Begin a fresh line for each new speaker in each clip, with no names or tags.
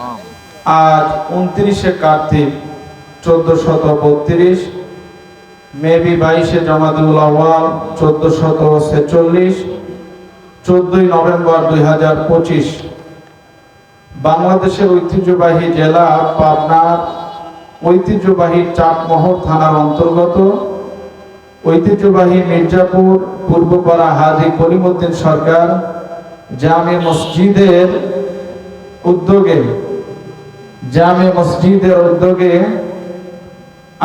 আজ উনত্রিশে কার্তিক চোদ্দশত বত্রিশ মেবি বাইশে জামাতুল আওয়াল চোদ্দশত ছেচল্লিশ, চোদ্দই নভেম্বর দুই হাজার পঁচিশ। বাংলাদেশের ঐতিহ্যবাহী জেলা পাবনার ঐতিহ্যবাহী চাটমোহর থানার অন্তর্গত। ঐতিহ্যবাহী মির্জাপুর, পূর্বপাড়া হাজি করিমউদ্দিন সরকার জামে মসজিদের উদ্যোগে জামে মসজিদের উদ্যোগে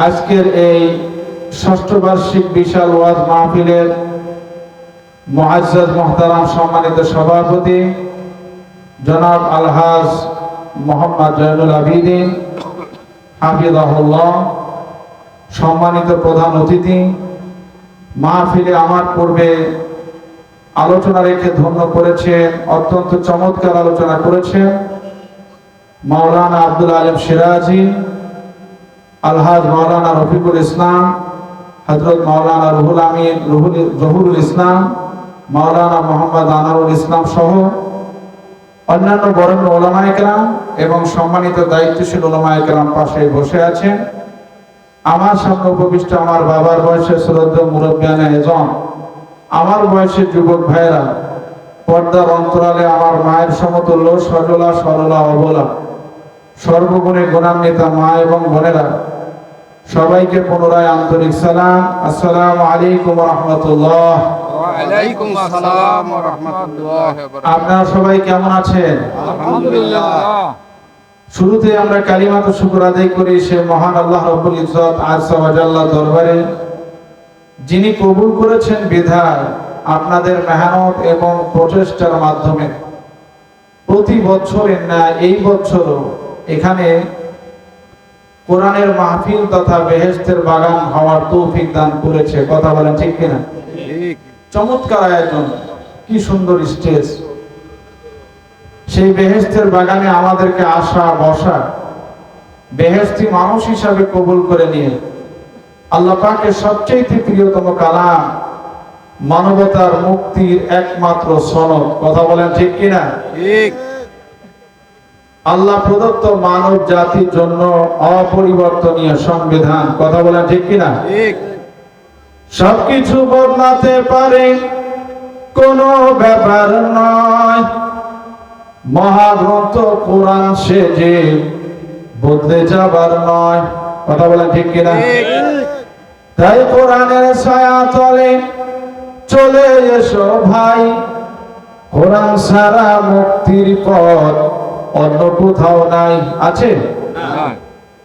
আজকের এই ষষ্ঠ বার্ষিক বিশাল ওয়াজ মাহফিলের মহাজ্জাদ মহতারাম সম্মানিত সভাপতি জনাব আলহাজ মোহাম্মদ জয়নুল আবিদিন, হাফিজাহুল্লাহ, সম্মানিত প্রধান অতিথি, মাহফিলে আমার পূর্বে আলোচনা রেখে ধন্য করেছেন, অত্যন্ত চমৎকার আলোচনা করেছেন। মাওলানা আব্দুল আলম সিরাজি, আলহাজ মাওলানা রফিকুল ইসলাম হজরত মাওলানা রুহুল আমিন, রুহুল জহুরুল ইসলাম, মাওলানা মোহাম্মদ আনারুল ইসলাম সহ অন্যান্য বরেণ্য ওলামায় কেরাম এবং সম্মানিত দায়িত্বশীল ওলামায় কেরাম পাশে বসে আছেন। আমার সামনে উপবিষ্ট আমার বাবার বয়সে শ্রদ্ধ মুরব্বিয়ানে এজন। আমার বয়সের যুবক ভাইয়েরা, পর্দার অন্তরালে আমার মায়ের সমতুল্য সজলা সরলা অবলা। সর্বগুণে গুণান্বিত মা এবং বোনেরা সবাইকে পুনরায় আন্তরিক সালাম। আসসালাম আলাইকুম রহমতুল্লাহ। আপনারা সবাই কেমন আছেন? শুরুতে আমরা কালিমাত শুকর আদায় করি সে মহান আল্লাহ রব্বুল ইজ্জত আজসা ওয়াজাল্লাহ দরবারে। যিনি কবুল করেছেন বিধায় আপনাদের মেহনত এবং প্রচেষ্টার মাধ্যমে। প্রতি বছরের না এই বছরও এখানে কোরআনের মাহফিল তথা বেহেশতের বাগান হওয়ার তৌফিক দান করেছে। কথা বলেন ঠিক কিনা? চমৎকার আয়োজন কি সুন্দর স্টেজ। সেই বেহেস্তের বাগানে আমাদেরকে আসা বসা বেহেস্তি মানুষ হিসাবে কবুল করে নিয়ে আল্লাহ পাকের সবচেয়ে প্রিয়তম কালাম মানবতার মুক্তির একমাত্র সনদ। কথা বলেন ঠিক কিনা?
ঠিক।
আল্লাহ প্রদত্ত মানব জাতির জন্য অপরিবর্তনীয় সংবিধান। কথা বলেন ঠিক কিনা? সবকিছু বদলাতে পারে কোনো ব্যাপার নয়। মহাগ্রন্থ কোরআন সে যে বদলে যাবার নয়। কথা বলেন ঠিক কিনা? তাই কোরআনের ছায়া তলে চলে এসো ভাই। কোরআন সারা মুক্তির পথ অন্য কোথাও নাই। আছে?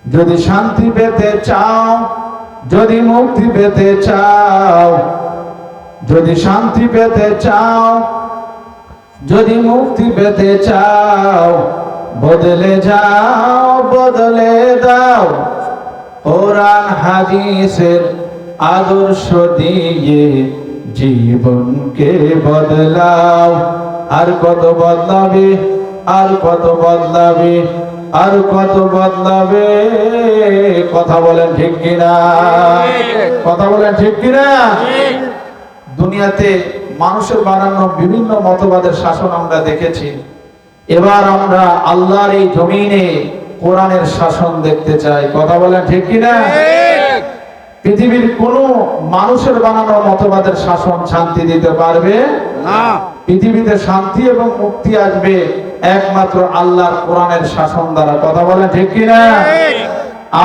যদি শান্তি পেতে চাও যদি মুক্তি পেতে চাও যদি শান্তি পেতে চাও যদি মুক্তি পেতে চাও বদলে যাও বদলে দাও। কোরআন হাদিসের আদর্শ দিয়ে জীবনকে বদলাও। আর কত বদলাবে? আর কত বদলাবে? আর কত বদলাবে? কথা বলেন ঠিক কিনা? কথা বলেন ঠিক কিনা? দুনিয়াতে মানুষের বানানো বিভিন্ন মতবাদের শাসন আমরা দেখেছি। এবার আমরা আল্লাহর এই জমিনে কোরআনের শাসন দেখতে চাই। কথা বলেন ঠিক কিনা? পৃথিবীর কোন মানুষের বানানো মতবাদের শাসন শান্তি দিতে পারবে?
না।
পৃথিবীতে শান্তি এবং মুক্তি আসবে একমাত্র আল্লাহর কোরআনের শাসন দ্বারা। কথা বলেন ঠিক কিনা?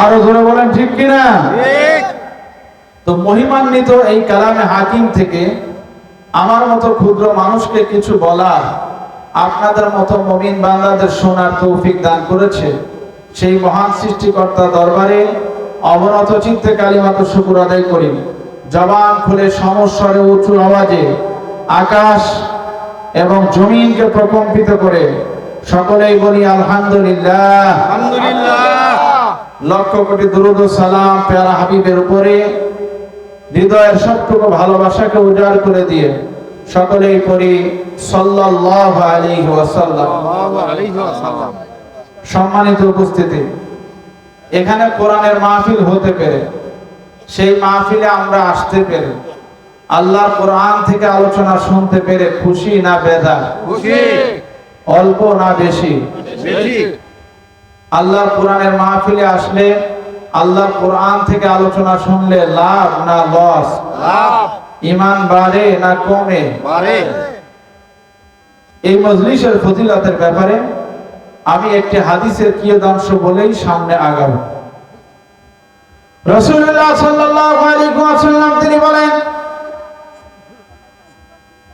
আরও ধরে বলেন ঠিক কিনা? তো মহিমান্বিত এই কালামে হাকিম থেকে আমার মতো ক্ষুদ্র মানুষকে কিছু বলার আপনাদের মতো মমিন বাংলাদেশ শোনার তৌফিক দান করেছে সেই মহান সৃষ্টিকর্তা দরবারে অবনত চিত্তে কালিমাত শুকুর আদায় করি। জবান খুলে সমস্বরে উঁচু আওয়াজে আকাশ এবং জমিনকে প্রকম্পিত করে সকলেই বলি আলহামদুলিল্লাহ। লক্ষ কোটি দুরুদ সালাম পেয়ারা হাবিবের উপরে হৃদয়ের সবটুকু ভালোবাসাকে উজাড় করে দিয়ে সকলেই পড়ি সাল্লাল্লাহু আলাইহি ওয়াসাল্লাম। সম্মানিত উপস্থিতি এখানে কোরআনের মাহফিল হতে পেরে সেই মাহফিলে আমরা আসতে পেরে আল্লাহর কোরআন থেকে আলোচনা শুনতে পেরে খুশি না বেদা
খুশি।
অল্প না বেশি?
বেশি।
আল্লাহর কোরআনের মাহফিলে আসলে আল্লাহর কোরআন থেকে আলোচনা শুনলে লাভ না লস?
লাভ।
ইমান বাড়ে না কমে?
বাড়ে।
এই মজলিসের ফজিলতের ব্যাপারে আমি একটি হাদিসের কিয়দাংশ বলেই সামনে আগাবো। রাসূলুল্লাহ সাল্লাল্লাহু আলাইহি ওয়াসাল্লাম তিনি বলেন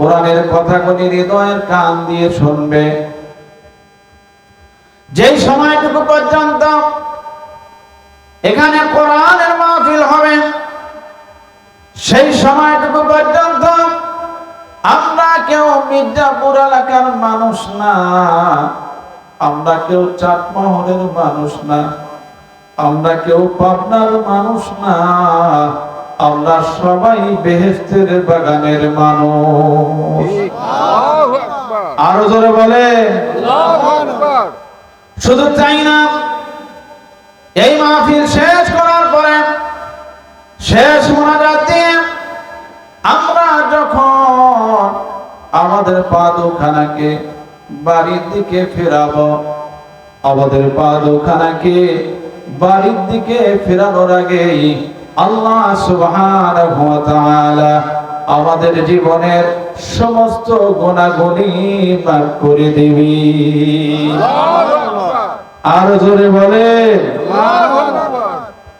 কোরআনের কথাগুলি হৃদয়ের কান দিয়ে শুনবে। যেই সময়টুকু পর্যন্ত এখানে কোরআনের মাহফিল হবে, সেই সময়টুকু পর্যন্ত আমরা কেউ মির্জাপুর এলাকার মানুষ না, আমরা কেউ চাটমোহরের মানুষ না, আমরা কেউ পাবনার মানুষ না। আমরা সবাই বেহেস্তের বাগানের মানুষ। আরও জোরে বলে। শুধু চাই না, এই মাহফিল শেষ করার পরে, শেষ মোনাজাত দিয়ে আমরা যখন আমাদের পা দুখানাকে বাড়ির দিকে ফেরাবো, আমাদের পা দুখানাকে বাড়ির দিকে ফেরানোর আগেই আল্লাহ সুবহানাহু ওয়া তাআলা আমাদের জীবনের সমস্ত গুণাগুণি মাফ করে দিবি। আর জোরে বলে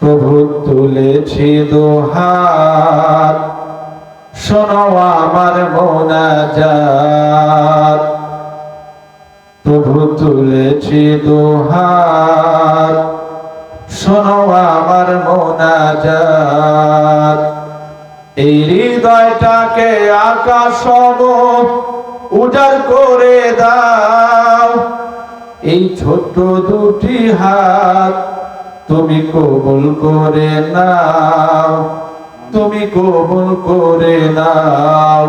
প্রভু তুলেছি দোহাত শোনো আমার মোনাজাত। প্রভু তুলেছি দোহাত শোনো আমার মোনাজাত। এই হৃদয়টাকে আকাশ উজাড় করে দাও। এই ছোট্ট দুটি হাত তুমি কবুল করে নাও। তুমি কবুল করে নাও।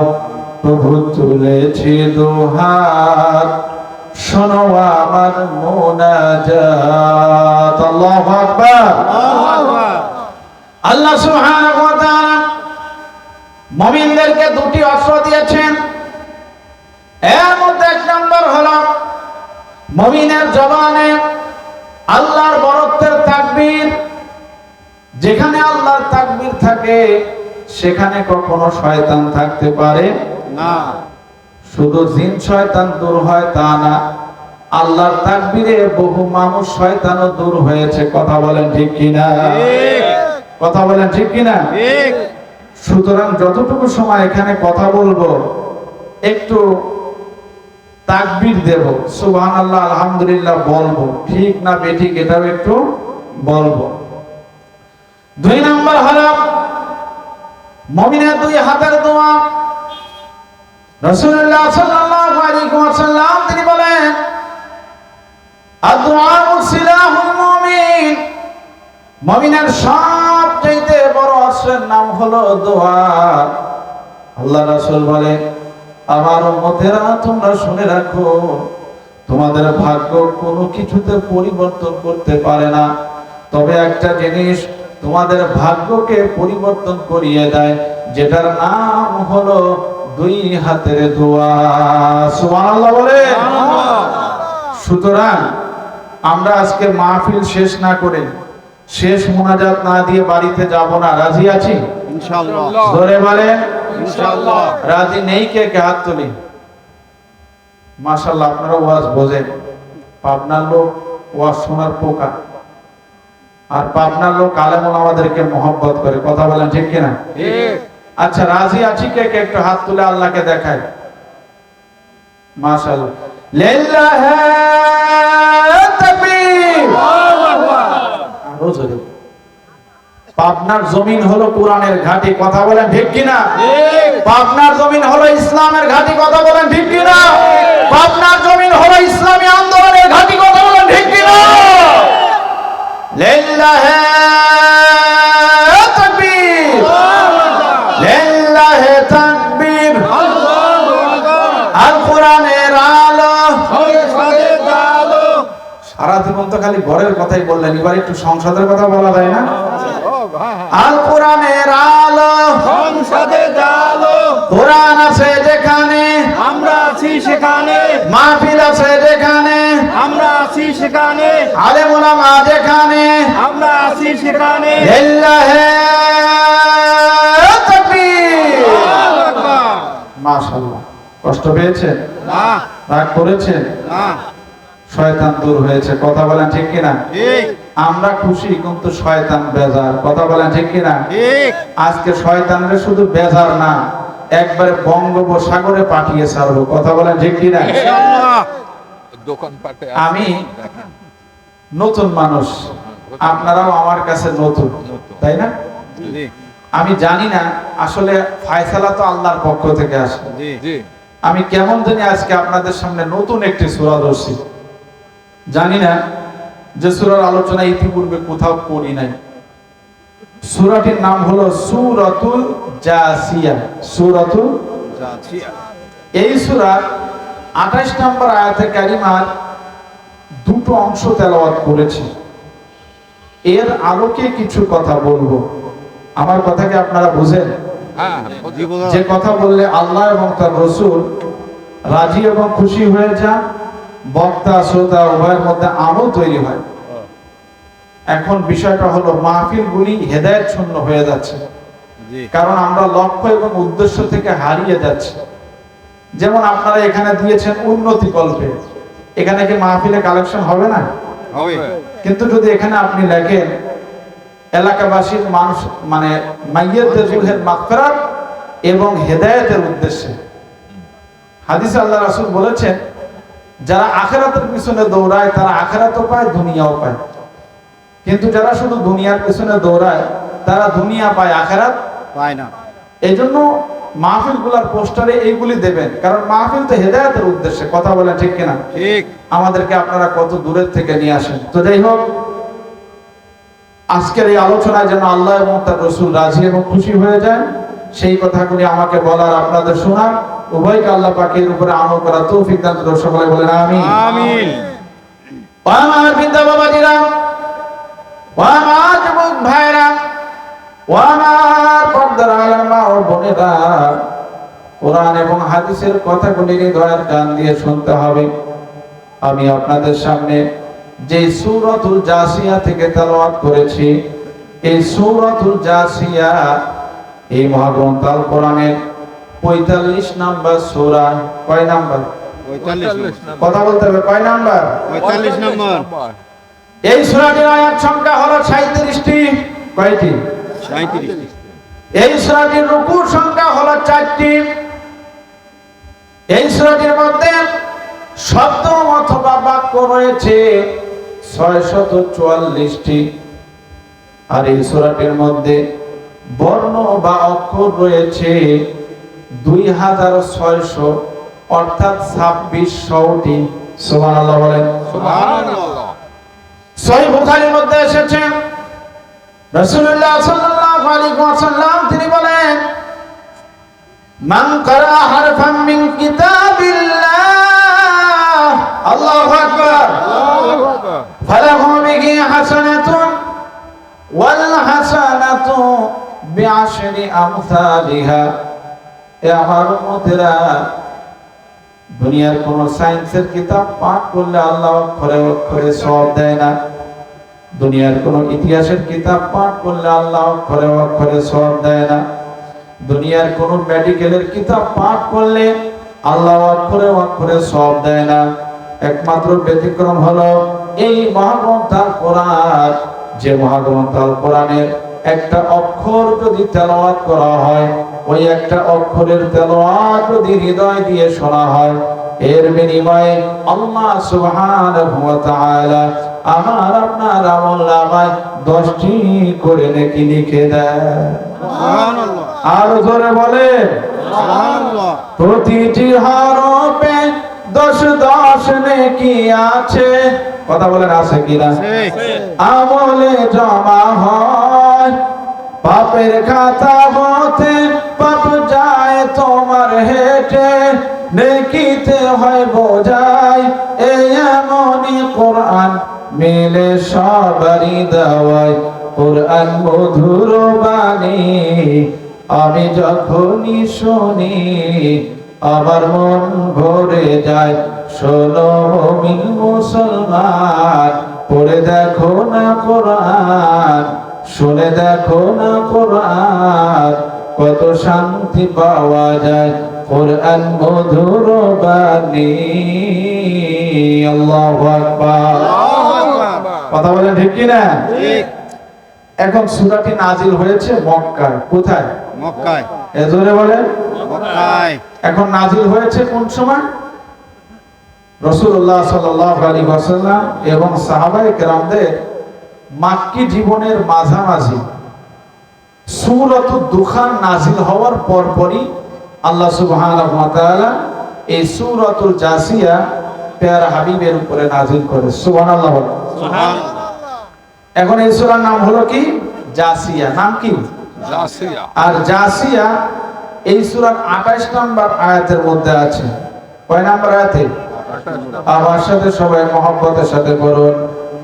প্রভু তুলেছি দুহাত শোনো আমার মোনাজাত। আল্লাহু আকবার। আল্লাহ সুবহানাহু ওয়া তাআলা মুমিনদেরকে দুটি অস্ত্র দিয়েছেন। এর মধ্যে এক নম্বর হলো মুমিনের জবানে আল্লাহর বরত্বের তাকবীর। যেখানে আল্লাহর তাকবীর থাকে, সেখানে কখনো শয়তান থাকতে পারে
না।
শুধু জিন শয়তান দূর হয় তা না আল্লাহর তাকবীরে বহু মানুষ শয়তানও দূর হয়েছে। কথা বলেন ঠিক কিনা?
ঠিক।
কথা বলেন ঠিক কিনা?
ঠিক।
সুতরাং যতটুকু সময় এখানে কথা বলব একটু তাকবীর দেব। সুবহান আল্লাহ আলহামদুলিল্লাহ বলব। ঠিক না বেঠিক এটাও একটু বলব। দুই নাম্বার হলো মমিনের দুই হাতের দোয়া। রাসূলুল্লাহ সাল্লাল্লাহু আলাইহি ওয়াসাল্লাম, তিনি বলেন আদুআউ সিলাহুল মুমিন। মমিনের সবচেয়ে বড় অস্ত্রের নাম হলো দোয়া। আল্লাহ রাসূল বলে আমার উম্মতেরা, তোমরা শুনে রাখো, তোমাদের ভাগ্য কোনো কিছুতে পরিবর্তন করতে পারে না। তবে একটা জিনিস তোমাদের ভাগ্যকে পরিবর্তন করিয়ে দেয়, যেটার নাম হলো দুই হাতের দোয়া। সুবহানাল্লাহ বলে সুতরাং আমরা আজকে মাহফিল শেষ না করে শেষ মোনাজাত না দিয়ে বাড়িতে যাব না। রাজি আছি?
ইনশাআল্লাহ।
ধরে বলেন।
ইনশাআল্লাহ।
রাজি নেই কে? কে হাত তুলি? মাশাল্লাহ আপনারা ওয়াজ বোঝেন। পাবনার লোক ওয়াজ শোনার পোকা। আর পাবনার লোক আলেমুল আমাদেরকে মহব্বত করে। কথা বলেন ঠিক কিনা?
ঠিক।
আচ্ছা রাজি আছি কে কে? একটু হাত তুলে আল্লাহকে দেখায় মাশাল্লাহ লিল্লাহি তাকবীর। আরও জোরে। পাবনার জমিন হলো কোরআনের ঘাটি কথা বলেন ঠিক কিনা? পাবনার জমিন হলো ইসলামের ঘাটি কথা বলেন ঠিক কিনা? পাবনার জমিন হলো ইসলামী আন্দোলনের ঘাটি কথা বলেন ঠিক কিনা? লিল্লাহে খালি ঘরের কথাই বললেন এবার একটু সংসদের কথা বলা যায় না? আল কোরআনের আলো
সংসদে জালো
কোরআন আছে যেখানে
আমরা আছি সেখানে।
মাহফিল আছে যেখানে
আমরা আছি সেখানে।
আলেম ওলামা যেখানে
আমরা আছি সেখানে।
মাশাআল্লাহ। কষ্ট পেয়েছেন?
না।
রাগ করেছেন?
না।
শয়তান দূর হয়েছে। কথা বলেন ঠিক কিনা?
ঠিক।
আমরা খুশি কিন্তু শয়তান বেজার। কথা বলেন ঠিক কিনা?
ঠিক।
আজকে শয়তানরে শুধু বেজার না একবারে বঙ্গোপসাগরে পাঠিয়ে ছাড়বো। কথা বলেন ঠিক কিনা?
ইনশাআল্লাহ।
দোকানপাটে
আমি নতুন মানুষ। আপনারাও আমার কাছে নতুন। তাই না?
জি।
আমি জানি না আসলে ফায়সালা তো আল্লাহর পক্ষ থেকে আসে।
জি।
জি।
আমি কেমন জানি আজকে আপনাদের সামনে নতুন একটি সূরা ধরছি। জানি না যে সূরার আলোচনা ইতিপূর্বে কোথাও করি নাই। সূরাটির নাম হলো সূরাতুল জাসিয়া। সূরাতুল
যাচ্ছি
এই সূরার 28 নম্বর আয়াতে কারিমার দুটো অংশ তেলাওয়াত করেছি। এর আলোকে কিছু কথা বলব। আমার কথাকে আপনারা বুঝেন?
হ্যাঁ
যে কথা বললে আল্লাহ এবং তার রসুল রাজি এবং খুশি হয়ে যান বক্তা শ্রোতা উভয়ের মধ্যে আমল তৈরি হয়। এখন বিষয়টা হলো মাহফিলগুলি হেদায়েত শূন্য হয়ে যাচ্ছে। কারণ আমরা লক্ষ্য এবং উদ্দেশ্য থেকে হারিয়ে যাচ্ছি। যেমন আপনারা এখানে দিয়েছেন উন্নতি কল্পে এখানে কি মাহফিলে কালেকশন হবে না?
হবে।
কিন্তু যদি এখানে আপনি লেখেন এলাকাবাসীর মানুষ মানে মাইয়াদের রুহের মাগফিরাত এবং হেদায়েতের উদ্দেশ্যে। হাদিস আল্লাহ রাসূল বলেছেন যারা আখেরাতের পিছনে দৌড়ায় তারা আখেরাতও পায় দুনিয়াও পায়। কিন্তু যারা শুধু দুনিয়ার পিছনে দৌড়ায় তারা দুনিয়া পায় আখেরাত
পায় না।
এই জন্য মাহফিলগুলার পোস্টারে এইগুলি দেবেন। কারণ মাহফিল তো হেদায়েতের উদ্দেশ্যে কথা বলে ঠিক কিনা?
ঠিক।
আমাদেরকে আপনারা কত দূরের থেকে নিয়ে আসেন। তো যাই হোক আজকের এই আলোচনায় যেন আল্লাহ এবং তার রসুল রাজি এবং খুশি হয়ে যান। সেই কথাগুলি আমাকে বলার আপনাদের শোনার উভয়কে আল্লাহ পাকের উপরে আমল করা তৌফিক দান করুন। সকলে বলেন আমি
আমিন।
আমার বাবাজিরা আমার যুবক ভাইরা আমার পর্দার আলের মা ও বোনেরা কোরআন এবং হাদিসের কথাগুলি হৃদয়ের কান দিয়ে শুনতে হবে। আমি আপনাদের সামনে যে সূরাতুল জাসিয়া থেকে তেলাওয়াত করেছি এই সূরাতুল জাসিয়া এই মহাগ্রন্থ আল কোরআনের 45 নাম্বার সূরা কয় নাম্বার? কথা বলতে হবে কয় নাম্বার?
পঁয়তাল্লিশ নম্বর।
এই সূরাটির আয়াত সংখ্যা হলো 37টি কয়টি? এই সূরাটির রুকুর সংখ্যা হলো চারটি। এই সূরাটির মধ্যে শব্দ অথবা বাক্য রয়েছে 644টি আর এই সূরাটির মধ্যে বর্ণ বা অক্ষর রয়েছে 2600 অর্থাৎ 2600টি সুবহানাল্লাহ বলেন।
সুবহানাল্লাহ।
সহি বুখারীর মধ্যে এসেছে রাসূলুল্লাহ সাল্লাল্লাহু আলাইহি ওয়াসাল্লাম তিনি বলেন মান কারা হারফান মিন কিতাবিল্লাহ। আল্লাহু আকবার। ফালাহু বিহি হাসানাতুন ওয়াল হাসানাতু বিআশরি আমসালিহা। এ আমার উম্মতেরা, দুনিয়ার কোন সায়েন্সের কিতাব পাঠ করলে আল্লাহ অক্ষরে অক্ষরে সব দেয় না। দুনিয়ার কোন ইতিহাসের কিতাব পাঠ করলে আল্লাহ অক্ষরে অক্ষরে সব দেয় না। দুনিয়ার কোন মেডিকেলের কিতাব পাঠ করলে আল্লাহ অক্ষরে অক্ষরে সব দেয় না। একমাত্র ব্যতিক্রম হলো এই মহাগ্রন্থ কোরআন। যে মহাগ্রন্থ কোরআনের একটা অক্ষর যদি তেলাওয়াত করা হয় ওই একটা অক্ষরের তেলাওয়াত যদি হৃদয় দিয়ে শোনা হয় এর বিনিময়ে আল্লাহ সুবহানাহু ওয়া তাআলা আমার আপনার আমলনামায় 10টি করে নেকি লিখে দেয়।
সুবহানাল্লাহ।
আর জোরে বলে
সুবহানাল্লাহ।
প্রতিটি হরফে দশ দশ নেকি আছে। কথা বলেন আছে কিনা? আমলে জমা হয়। পাপের খাতা হতে পাপ যায়, তোমার হেঁটে নেকিতে হয় বোঝাই এই এমনই কোরআন মিলে সবারই দেওয়ায়। কোরআন মধুর বাণী, আমি যখনই শুনি, আমার মন ভরে যায়। শোনো মুমিন মুসলমান, পড়ে দেখো না কোরআন শুনে দেখো না কোরআন কত শান্তি পাওয়া যায়। কোরআন মধুর বাণী। আল্লাহু আকবার। কথা বলেন ঠিক কি না এখন সূরাটি নাজিল হয়েছে মক্কায়। কোথায়?
মক্কায়।
এ জোরে বলেন।
মক্কায়।
এখন নাজিল হয়েছে কোন সময়? রসুল্লাহ সাল্লাল্লাহু ওয়াসাল্লাম এবং সাহাবায়ে কেরামদের মাক্কি জীবনের মাঝামাঝি। সূরাত দুখান নাজিল হওয়ার পরপরই আল্লাহ তাআলা এই সূরাতুল জাসিয়া পেয়ারা হাবিবের উপরে নাজিল করে। সুবহানাল্লাহ বলেন। এখন এই সূরার নাম হলো কি? জাসিয়া। নাম কি? আর জাসিয়া এই সূরার 28 নম্বর আয়াতের মধ্যে আছে। কয় নম্বর আয়াতে? আমার সাথে সবাই মহব্বতের সাথে করুন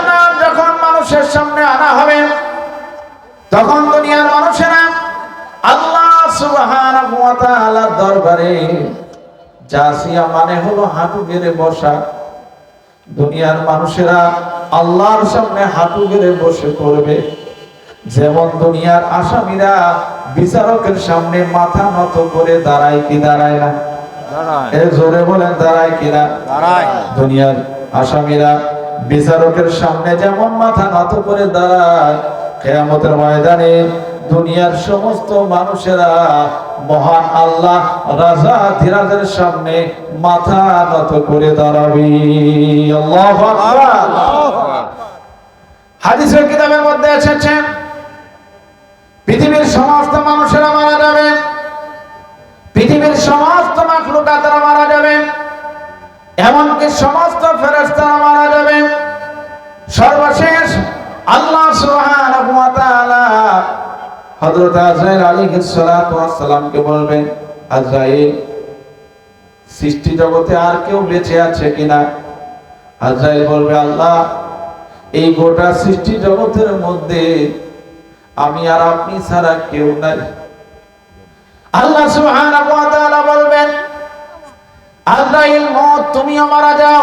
জাহান্নাম যখন মানুষের সামনে আনা হবে তখন দুনিয়ার মানুষেরা আল্লাহ সুবহানাহু ওয়া তাআলার দরবারে জাসিয়া মানে হলো হাঁটু গেড়ে বসা। দুনিয়ার মানুষেরা আল্লাহর সামনে হাঁটু গেড়ে বসে পড়বে। যেমন দুনিয়ার আসামিরা বিচারকের সামনে মাথা নত করে দাঁড়ায় কি দাঁড়ায় না?
দাঁড়ায়।
এ জোরে বলেন দাঁড়ায় কিনা
দাঁড়ায়।
দুনিয়ার আসামিরা বিচারকের সামনে যেমন মাথা নত করে দাঁড়ায়, কেয়ামতের ময়দানে দুনিয়ার সমস্ত মানুষেরা মহান আল্লাহ, রাজা, ধীরাজের সামনে মাথা নত করে দাঁড়াবে। হাদিসের কিতাবের মধ্যে এসেছেন পৃথিবীর সমস্ত মানুষেরা মারা যাবে, পৃথিবীর সমস্ত মাখলুকাতেরা মারা যাবে, এমনকি সমস্ত যাবে সর্বশেষ আল্লাহ তাআলা হযরত আজরাইল আলাইহিস সালাতু ওয়াস সালামকে বলবেন, আজরাইল, সৃষ্টি জগতে আর কেউ বেঁচে আছে কিনা? আজরাইল বলবে, আল্লাহ, এই গোটা সৃষ্টি জগতের মধ্যে আমি আর আপনি ছাড়া কেউ নাই। আল্লাহ সুবহানাহু ওয়া তাআলা বলবেন, আজরাইল মত তুমিও মারা যাও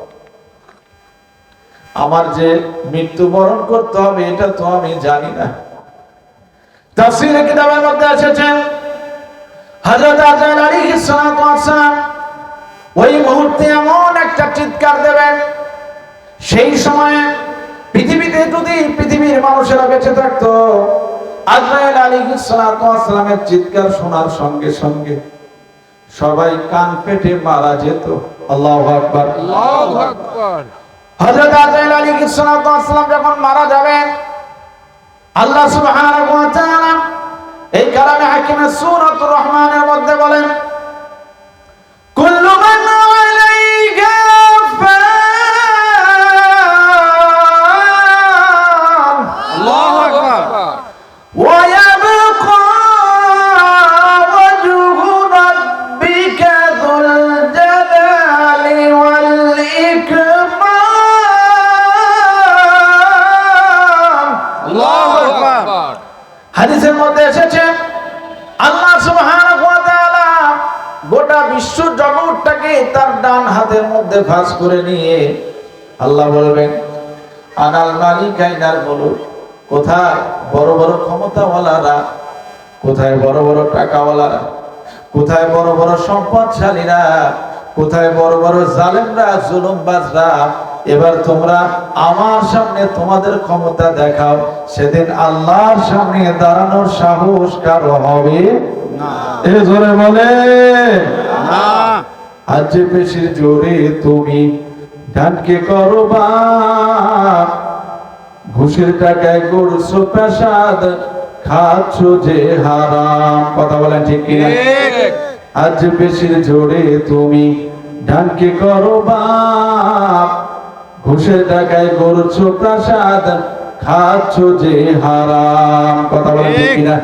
আমার যে মৃত্যুবরণ করতে হবে, এটা তো আমি জানি না। তাফসীরে কিতাবের মধ্যে এসেছেন হযরত আলাইহিস সালাতু ওয়াস সালাম ওই মুহূর্তে এমন একটা চিৎকার দেবেন, সেই সময়ে পৃথিবীতে যদি পৃথিবীর মানুষেরা বেঁচে থাকতো আজরাইল আলাইহিস সালাতু ওয়াস সালামের চিৎকার শোনার সঙ্গে সঙ্গে সবাই কান পেটে মারা যেত। আল্লাহু আকবার।
আল্লাহু আকবার।
হযরত আজাইল আলী সালাম যখন মারা যাবেন, আল্লাহ তাআলা এই কারণে হাকিমের সূরাতুর রহমানের মধ্যে বলেন কুল্লু করে নিয়ে আল্লাহ বলবেন আনাল মালিক আইনাল মুলুক। কোথায়? বড় বড় ক্ষমতাওয়ালারা কোথায় বড় বড় টাকাওয়ালারা কোথায় বড় বড় সম্পদশালীরা কোথায় বড় বড় জালেমরা জুলুমবাজরা এবার তোমরা আমার সামনে তোমাদের ক্ষমতা দেখাও সেদিন আল্লাহর সামনে দাঁড়ানোর সাহস কারও হবে না। এ জোরে বলে
না।
আজ বেশি জোরে তুমি ধানকে করো বাপ। ঘুষের টাকায় করছ পেশাদ খাচ্ছ যে হারাম। কথা বলেন ঠিক কিনা? আজ বেশির জোরে তুমি ধানকে করো বাপ। ঘুষের টাকায় করছ প্রাসাদ খাচ্ছ যে হারাম। কথা বলেন
ঠিক।
কিনা?